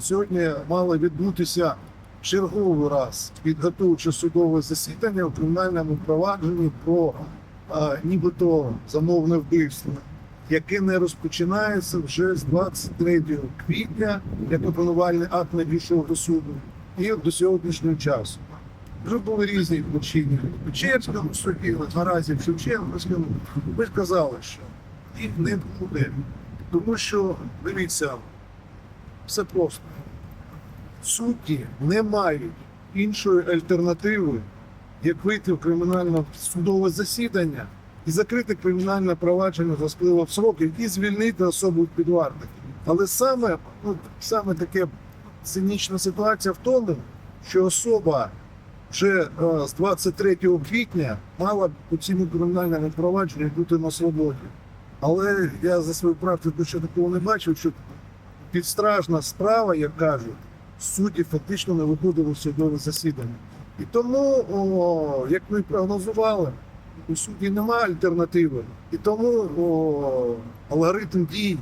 Сьогодні мало відбутися черговий раз підготовче судове засідання у кримінальному провадженні про а, нібито замовне вбивство, яке не розпочинається вже з 23 квітня, як обвинувальний акт надійшов до суду, і до сьогоднішнього часу. Вже були різні починення. В Печерському суді, наразі в Шевченківському, ви сказали, що їх не буде. Тому що, дивіться, все просто. Судді не мають іншої альтернативи, як вийти в кримінальне судове засідання і закрити кримінальне провадження за спливом сроків і звільнити особу під вартою. Але саме, ну, саме таке цинічна ситуація в тому, що особа вже е, з 23 квітня мала по цьому кримінальному провадженню бути на свободі. Але я за свою практику ще такого не бачив, що підстражна справа, як кажуть, судді фактично не виходили в судове засідання. І тому, о, як ми прогнозували, у судді немає альтернативи. І тому о, алгоритм дій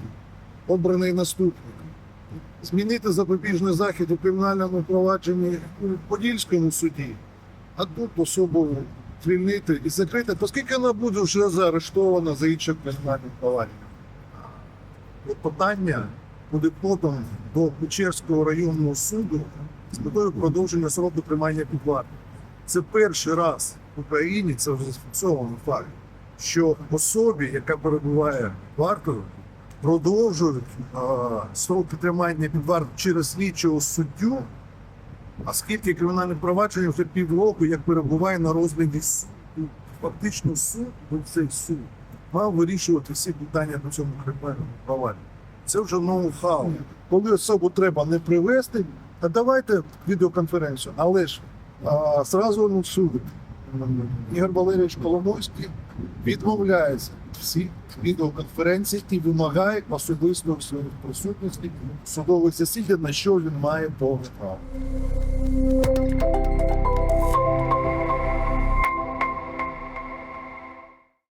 обраний наступний. Змінити запобіжний захід у кримінальному провадженні у Подільському суді, а тут особу звільнити і закрити, оскільки вона буде вже заарештована за іншим кримінальним провадженням. Питання буде подано до Печерського районного суду з метою продовження сроку тримання під вартою. Це перший раз в Україні, це вже зафіксовано факт, що особі, яка перебуває вартою, продовжують а, сроки тримання під вартою через слідчого суддю, а скільки кримінальних проваджень вже півроку, як перебуває на розгляді суду. Фактично суд, цей суд, мав вирішувати всі питання по цьому кримінальному провадженню. Це вже ноу-хау. Коли особу треба не привезти, а давайте відеоконференцію. Але ж зразу ну, суд. Ігор Валерійович Коломойський відмовляється від всіх відеоконференцій і вимагає особисто в своїй присутності судових засідань, на що він має повне право.